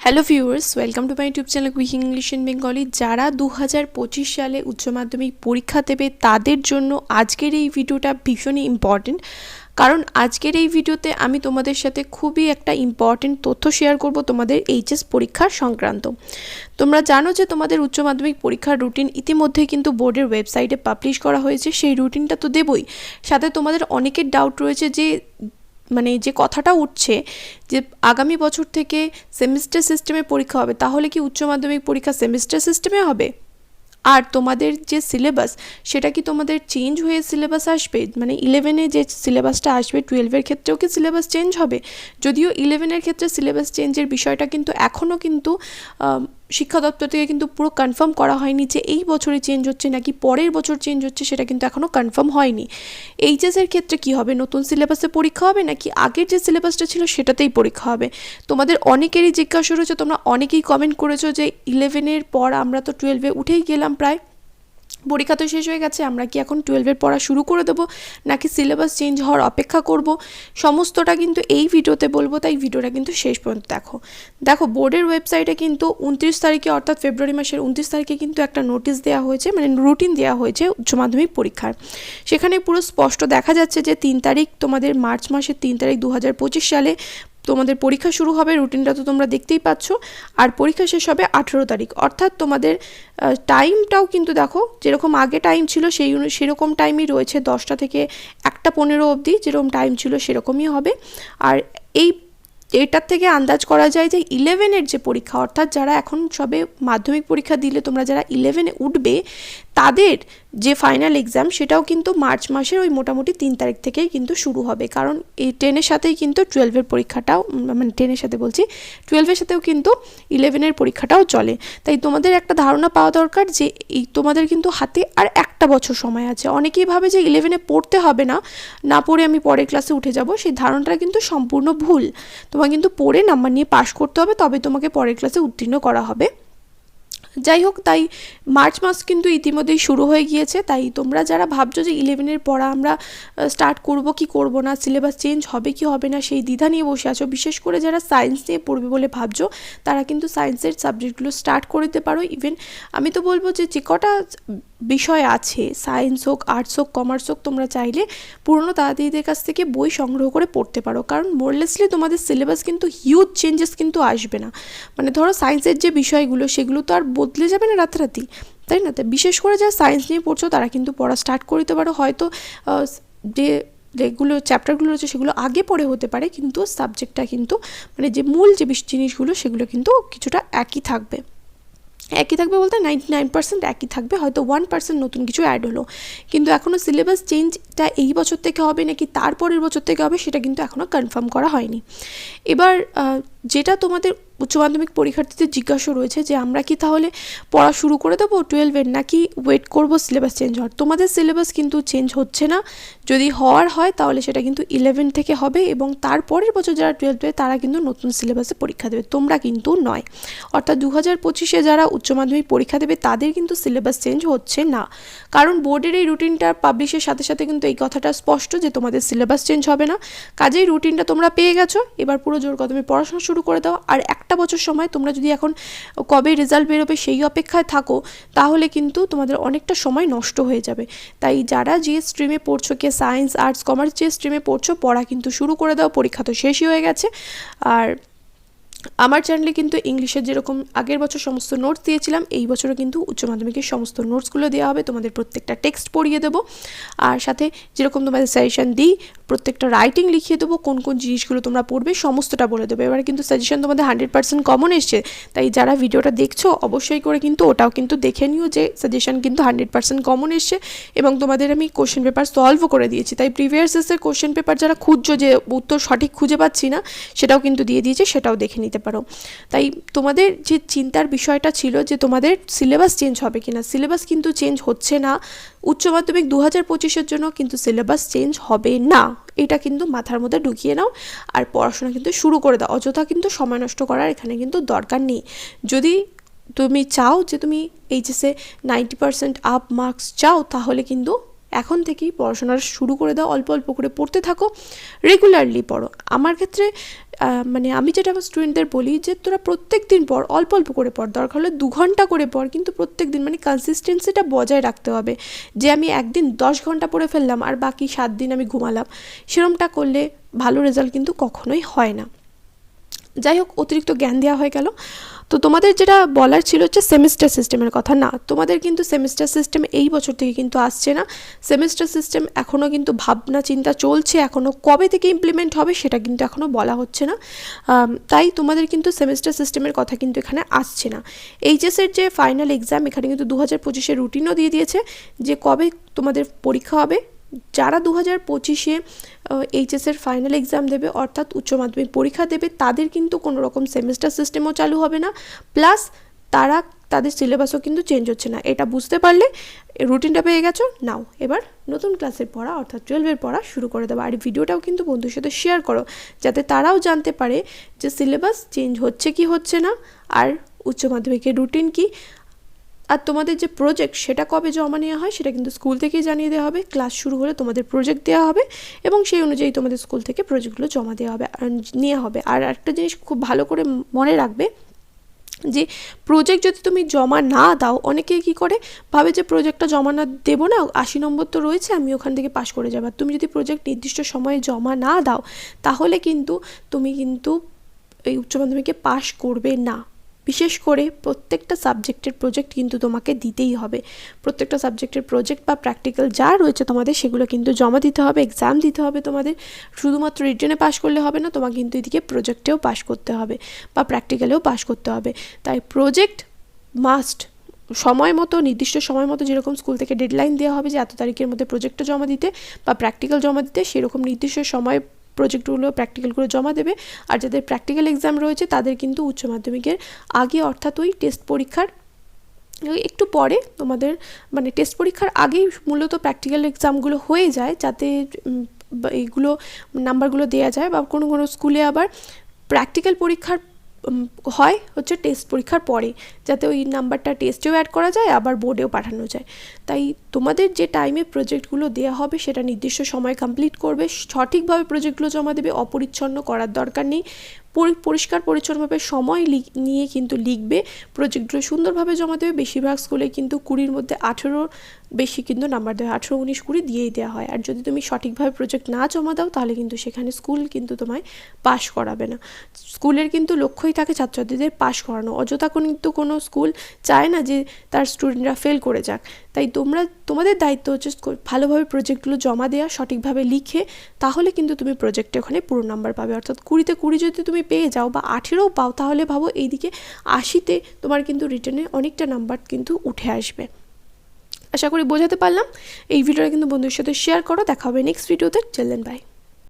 Hello viewers welcome to my YouTube channel quick English in Bengali যারা দু হাজার পঁচিশ সালে উচ্চ মাধ্যমিক পরীক্ষা দেবে, তাদের জন্য আজকের এই ভিডিওটা ভীষণই ইম্পর্টেন্ট কারণ আজকের এই ভিডিওতে আমি তোমাদের সাথে খুবই একটা ইম্পর্টেন্ট তথ্য শেয়ার করব তোমাদের এইচএস পরীক্ষার সংক্রান্ত। তোমরা জানো যে তোমাদের উচ্চ মাধ্যমিক পরীক্ষার রুটিন ইতিমধ্যেই কিন্তু বোর্ডের ওয়েবসাইটে পাবলিশ করা হয়েছে। সেই রুটিনটা তো দেবই। সাথে তোমাদের অনেকের ডাউট রয়েছে যে মানে যে কথাটা উঠছে যে আগামী বছর থেকে সেমিস্টার সিস্টেমে পরীক্ষা হবে, তাহলে কি উচ্চ মাধ্যমিক পরীক্ষা সেমিস্টার সিস্টেমে হবে? আর তোমাদের যে সিলেবাস, সেটা কি তোমাদের চেঞ্জ হয়ে সিলেবাস আসবে? মানে ইলেভেনে যে সিলেবাসটা আসবে টুয়েলভের ক্ষেত্রেও কি সিলেবাস চেঞ্জ হবে? যদিও ইলেভেনের ক্ষেত্রে সিলেবাস চেঞ্জের বিষয়টা কিন্তু এখনও কিন্তু শিক্ষা দপ্তর থেকে কিন্তু পুরো কনফার্ম করা হয়নি যে এই বছরে চেঞ্জ হচ্ছে নাকি পরের বছর চেঞ্জ হচ্ছে, সেটা কিন্তু এখনও কনফার্ম হয়নি। এইচএসের ক্ষেত্রে কি হবে? নতুন সিলেবাসে পরীক্ষা হবে নাকি আগের যে সিলেবাসটা ছিল সেটাতেই পরীক্ষা হবে? তোমাদের অনেকেরই জিজ্ঞাসা রয়েছে, তোমরা অনেকেই কমেন্ট করেছ যে ইলেভেনের পর আমরা তো টুয়েলভে উঠেই গেলাম প্রায়। পরীক্ষা তো শেষ হয়ে গেছে, আমরা কি এখন টুয়েলভের পড়া শুরু করে দেবো? নাকি সিলেবাস চেঞ্জ হওয়ার অপেক্ষা করব? সমস্তটা কিন্তু এই ভিডিওতে বলব, তাই ভিডিওটা কিন্তু শেষ পর্যন্ত দেখো। দেখো, বোর্ডের ওয়েবসাইটে কিন্তু উনত্রিশ তারিখে, অর্থাৎ ফেব্রুয়ারি মাসের উনত্রিশ তারিখে কিন্তু একটা নোটিশ দেওয়া হয়েছে মানে রুটিন দেওয়া হয়েছে উচ্চ মাধ্যমিক পরীক্ষার। সেখানে পুরো স্পষ্ট দেখা যাচ্ছে যে তিন তারিখ তোমাদের মার্চ মাসের তিন তারিখ দু হাজার পঁচিশ সালে তোমাদের পরীক্ষা শুরু হবে, রুটিনটা তো তোমরা দেখতেই পাচ্ছ। আর পরীক্ষা শেষ হবে আঠেরো তারিখ। অর্থাৎ তোমাদের টাইমটাও কিন্তু দেখো, যেরকম আগে টাইম ছিল সেই সেরকম টাইমই রয়েছে দশটা থেকে একটা পনেরো অবধি, যেরকম টাইম ছিল সেরকমই হবে। আর এই, এটার থেকে আন্দাজ করা যায় যে ইলেভেনের যে পরীক্ষা, অর্থাৎ যারা এখন সবে মাধ্যমিক পরীক্ষা দিলে, তোমরা যারা ইলেভেনে উঠবে তাদের যে ফাইনাল এক্সাম সেটাও কিন্তু মার্চ মাসের ওই মোটামুটি তিন তারিখ থেকেই কিন্তু শুরু হবে। কারণ এই টেনের সাথেই কিন্তু টুয়েলভের পরীক্ষাটাও মানে টেনের সাথে বলছি টুয়েলভের সাথেও কিন্তু ইলেভেনের পরীক্ষাটাও চলে। তাই তোমাদের একটা ধারণা পাওয়া দরকার যে এই তোমাদের কিন্তু হাতে আর একটা বছর সময় আছে। অনেকেই ভাবে যে ইলেভেনে পড়তে হবে না না পড়ে আমি পরের ক্লাসে উঠে যাব। সেই ধারণাটা কিন্তু সম্পূর্ণ ভুল। তোমাকে কিন্তু পড়ে নাম্বার নিয়ে পাশ করতে হবে, তবে তোমাকে পরের ক্লাসে উত্তীর্ণ করা হবে। যাই হোক, তাই মার্চ মাস কিন্তু ইতিমধ্যেই শুরু হয়ে গিয়েছে, তাই তোমরা যারা ভাবছ যে ইলেভেনের পড়া আমরা স্টার্ট করব কি করব না সিলেবাস চেঞ্জ হবে কি হবে না, সেই দ্বিধা নিয়ে বসে আছো, বিশেষ করে যারা সায়েন্স নিয়ে পড়বে বলে ভাবছ, তারা কিন্তু সায়েন্সের সাবজেক্টগুলো স্টার্ট করে দিতে পারো ইভেন আমি তো বলব যে যে কটা বিষয় আছে সায়েন্স হোক আর্টস হোক কমার্স হোক, তোমরা চাইলে পুরনো দাদিদের কাছ থেকে বই সংগ্রহ করে পড়তে পারো, কারণ মোরলেসলি তোমাদের সিলেবাস কিন্তু হিউজ চেঞ্জেস কিন্তু আসবে না। মানে ধরো সায়েন্সের যে বিষয়গুলো, সেগুলো তো আর বদলে যাবে না রাতারাতি? তাই না? বিশেষ করে যারা সায়েন্স নিয়ে পড়ছো, তারা কিন্তু পড়া স্টার্ট করে দিতে পারো। হয়তো যে যেগুলো চ্যাপ্টারগুলো রয়েছে, সেগুলো আগে পড়ে হতে পারে, কিন্তু সাবজেক্টটা কিন্তু মানে যে মূল যে জিনিসগুলো, সেগুলো কিন্তু কিছুটা একই থাকবে। একই থাকবে বলতে নাইনটি নাইন পার্সেন্ট একই থাকবে, হয়তো ওয়ান পার্সেন্ট নতুন কিছু অ্যাড হলো। কিন্তু এখনও সিলেবাস চেঞ্জটা এই বছর থেকে হবে নাকি তারপরের বছর থেকে হবে, সেটা কিন্তু এখনও কনফার্ম করা হয়নি। এবার যেটা তোমাদের উচ্চ মাধ্যমিক পরীক্ষার্থীদের জিজ্ঞাসা রয়েছে যে আমরা কি তাহলে পড়া শুরু করে দেবো টুয়েলভের নাকি ওয়েট করব সিলেবাস চেঞ্জ হওয়ার? তোমাদের সিলেবাস কিন্তু চেঞ্জ হচ্ছে না। যদি হওয়ার হয় তাহলে সেটা কিন্তু ইলেভেন থেকে হবে এবং তারপরের বছর যারা টুয়েলভ দেবে তারা কিন্তু নতুন সিলেবাসে পরীক্ষা দেবে। তোমরা কিন্তু নয়। অর্থাৎ দু হাজার পঁচিশে যারা উচ্চ মাধ্যমিক পরীক্ষা দেবে, তাদের কিন্তু সিলেবাস চেঞ্জ হচ্ছে না। কারণ বোর্ডের এই রুটিনটা পাবলিশের সাথে সাথে কিন্তু এই কথাটা স্পষ্ট যে তোমাদের সিলেবাস চেঞ্জ হবে না। কাজেই রুটিনটা তোমরা পেয়ে গেছো। এবার পুরো জোর কদমে পড়াশোনা শুরু করে দাও। আর একটা বছর সময় তোমরা যদি এখন কবে রেজাল্ট বেরোবে সেই অপেক্ষায় থাকো, তাহলে কিন্তু তোমাদের অনেকটা সময় নষ্ট হয়ে যাবে। তাই যারা যে স্ট্রিমে পড়ছো, কে সায়েন্স আর্টস কমার্স যে স্ট্রিমে পড়ছো, পড়া কিন্তু শুরু করে দাও, পরীক্ষা তো শেষই হয়ে গেছে। আর আমার চ্যানেলে কিন্তু ইংলিশের যেরকম আগের বছর সমস্ত নোটস দিয়েছিলাম, এই বছরও কিন্তু উচ্চ মাধ্যমিকের সমস্ত নোটসগুলো দেওয়া হবে। তোমাদের প্রত্যেকটা টেক্সট পড়িয়ে দেবো। আর সাথে যেরকম তোমাদের সাজেশন দিই প্রত্যেকটা রাইটিং লিখিয়ে দেবো, কোন কোন জিনিসগুলো তোমরা পড়বে, সমস্তটা বলে দেবো। এবার কিন্তু সাজেশন তোমাদের হান্ড্রেড পার্সেন্ট কমন এসছে। তাই যারা ভিডিওটা দেখছ, অবশ্যই করে কিন্তু ওটাও কিন্তু দেখে নিও যে সাজেশন কিন্তু হান্ড্রেড পার্সেন্ট কমন এসছে এবং তোমাদের আমি কোশ্চেন পেপার সলভও করে দিয়েছি। তাই প্রিভিয়াস এসের কোশ্চেন পেপার যারা খুঁজছো যে উত্তর সঠিক খুঁজে পাচ্ছি না, সেটাও কিন্তু দিয়ে দিয়েছে, সেটাও দেখে নিতে পারো। তাই তোমাদের যে চিন্তার বিষয়টা ছিল যে তোমাদের সিলেবাস চেঞ্জ হবে কিনা সিলেবাস কিন্তু চেঞ্জ হচ্ছে না। উচ্চ মাধ্যমিক দু হাজার পঁচিশের জন্য কিন্তু সিলেবাস চেঞ্জ হবে না। এটা কিন্তু মাথার মধ্যে ঢুকিয়ে নাও আর পড়াশোনা কিন্তু শুরু করে দাও। অযথা কিন্তু সময় নষ্ট করার এখানে কিন্তু দরকার নেই। যদি তুমি চাও যে তুমি এইচএসে নাইনটি পার্সেন্ট আপ মার্কস চাও, তাহলে কিন্তু এখন থেকেই পড়াশোনা শুরু করে দাও, অল্প অল্প করে পড়তে থাকো রেগুলারলি পড়ো। আমার ক্ষেত্রে মানে আমি যেটা আমার স্টুডেন্টদের বলি যে, তোরা প্রত্যেক দিন পর অল্প অল্প করে পড়। দরকার হলে দু ঘণ্টা করে পড়, কিন্তু প্রত্যেক দিন মানে কনসিস্টেন্সিটা বজায় রাখতে হবে। যে আমি একদিন দশ ঘণ্টা পড়ে ফেললাম আর বাকি সাত দিন আমি ঘুমালাম, সেরমটা করলে ভালো রেজাল্ট কিন্তু কখনোই হয় না। যাই হোক, অতিরিক্ত জ্ঞান দেওয়া হয়ে গেল। তো তোমাদের যেটা বলার ছিল হচ্ছে সেমিস্টার সিস্টেমের কথা। না, তোমাদের কিন্তু সেমিস্টার সিস্টেম এই বছর থেকে কিন্তু আসছে না। সেমিস্টার সিস্টেম এখনও কিন্তু ভাবনা চিন্তা চলছে এখনও কবে থেকে ইমপ্লিমেন্ট হবে সেটা কিন্তু এখনও বলা হচ্ছে না। তাই তোমাদের কিন্তু সেমিস্টার সিস্টেমের কথা কিন্তু এখানে আসছে না। এইচএসের যে ফাইনাল এক্সাম এখানে কিন্তু দু হাজার পঁচিশের রুটিনও দিয়ে দিয়েছে যে কবে তোমাদের পরীক্ষা হবে। যারা দু হাজার পঁচিশে এইচএসের ফাইনাল এক্সাম দেবে, অর্থাৎ উচ্চ মাধ্যমিক পরীক্ষা দেবে, তাদের কিন্তু কোনো রকম সেমিস্টার সিস্টেমও চালু হবে না। প্লাস তারা, তাদের সিলেবাসও কিন্তু চেঞ্জ হচ্ছে না। এটা বুঝতে পারলে রুটিনটা পেয়ে গেছো। নাও, এবার নতুন ক্লাসের পড়া, অর্থাৎ টুয়েলভের পড়া শুরু করে দেবো আর ভিডিওটাও কিন্তু বন্ধুর সাথে শেয়ার করো, যাতে তারাও জানতে পারে যে সিলেবাস চেঞ্জ হচ্ছে কি হচ্ছে না, আর উচ্চ মাধ্যমিকের রুটিন কি। আর তোমাদের যে প্রজেক্ট সেটা কবে জমা নেওয়া হয় সেটা কিন্তু স্কুল থেকেই জানিয়ে দেওয়া হবে। ক্লাস শুরু হলে তোমাদের প্রজেক্ট দেওয়া হবে এবং সেই অনুযায়ী তোমাদের স্কুল থেকে প্রজেক্টগুলো জমা দেওয়া হবে নেওয়া হবে। আর একটা জিনিস খুব ভালো করে মনে রাখবে যে প্রজেক্ট যদি তুমি জমা না দাও, অনেকে কি করে? ভাবে যে প্রজেক্টটা জমা না দেবো না, আশি নম্বর তো রয়েছে, আমি ওখান থেকে পাশ করে যাব। তুমি যদি প্রজেক্ট নির্দিষ্ট সময়ে জমা না দাও, তাহলে কিন্তু তুমি কিন্তু এই উচ্চ মাধ্যমিকে পাশ করবে না। বিশেষ করে প্রত্যেকটা সাবজেক্টের প্রজেক্ট কিন্তু তোমাকে দিতেই হবে। প্রত্যেকটা সাবজেক্টের প্রজেক্ট বা প্র্যাকটিক্যাল যা রয়েছে তোমাদের, সেগুলো কিন্তু জমা দিতে হবে এক্সাম দিতে হবে তোমাদের। শুধুমাত্র রিটেনে পাশ করলে হবে না, তোমাকে কিন্তু এদিকে প্রজেক্টেও পাশ করতে হবে বা প্র্যাকটিক্যালেও পাশ করতে হবে। তাই প্রজেক্ট মাস্ট সময় মতো, নির্দিষ্ট সময় মতো যেরকম স্কুল থেকে ডেডলাইন দেওয়া হবে যে এত তারিখের মধ্যে প্রজেক্টটা জমা দিতে বা প্র্যাকটিক্যাল জমা দিতে, সেরকম নির্দিষ্ট সময় প্রজেক্টগুলো প্র্যাকটিক্যালগুলো জমা দেবে। আর যাদের প্র্যাকটিক্যাল এক্সাম রয়েছে, তাদের কিন্তু উচ্চ মাধ্যমিকের আগে অর্থাৎ ওই টেস্ট পরীক্ষার একটু পরে তোমাদের মানে টেস্ট পরীক্ষার আগেই মূলত প্র্যাকটিক্যাল এক্সামগুলো হয়ে যায়, যাতে এইগুলো নাম্বারগুলো দেওয়া যায় বা কোনো কোনো স্কুলে আবার প্র্যাকটিক্যাল পরীক্ষার হয় হচ্ছে টেস্ট পরীক্ষার পরে, যাতে ওই নাম্বারটা টেস্টেও অ্যাড করা যায়, আবার বোর্ডেও পাঠানো যায়। তাই তোমাদের যে টাইমে প্রজেক্টগুলো দেওয়া হবে, সেটা নির্দিষ্ট সময় কমপ্লিট করবে। সঠিকভাবে প্রজেক্টগুলো জমা দেবে, অপরিচ্ছন্ন করার দরকার নেই। পরিষ্কার পরিচ্ছন্নভাবে সময় নিয়ে কিন্তু লিখবে। প্রজেক্টগুলো সুন্দরভাবে জমা দেবে। বেশিরভাগ স্কুলে কিন্তু কুড়ির মধ্যে আঠেরো বেশি কিন্তু নাম্বার দেওয়া আঠেরো উনিশ কুড়ি দিয়েই দেওয়া হয়। আর যদি তুমি সঠিকভাবে প্রজেক্ট না জমা দাও, তাহলে কিন্তু সেখানে স্কুল কিন্তু তোমায় পাশ করাবে না। স্কুলের কিন্তু লক্ষ্যই থাকে ছাত্রছাত্রীদের পাশ করানো। অযথা কিন্তু কোনো স্কুল চায় না যে তার স্টুডেন্টরা ফেল করে যাক। তাই তোমরা, তোমাদের দায়িত্ব হচ্ছে ভালোভাবে প্রজেক্টগুলো জমা দেওয়া সঠিকভাবে লিখে, তাহলে কিন্তু তুমি প্রজেক্টে ওখানে পুরো নাম্বার পাবে। অর্থাৎ কুড়িতে কুড়ি যদি তুমি পেয়ে যাও বা আঠেরোও পাও, তাহলে ভাবো এইদিকে আশিতে তোমার কিন্তু রিটার্নে অনেকটা নাম্বার কিন্তু উঠে আসবে। আশা করি বোঝাতে পারলাম। এই ভিডিওটা কিন্তু বন্ধুর সাথে শেয়ার করো। দেখা হবে নেক্সট ভিডিওতে চললেন বাই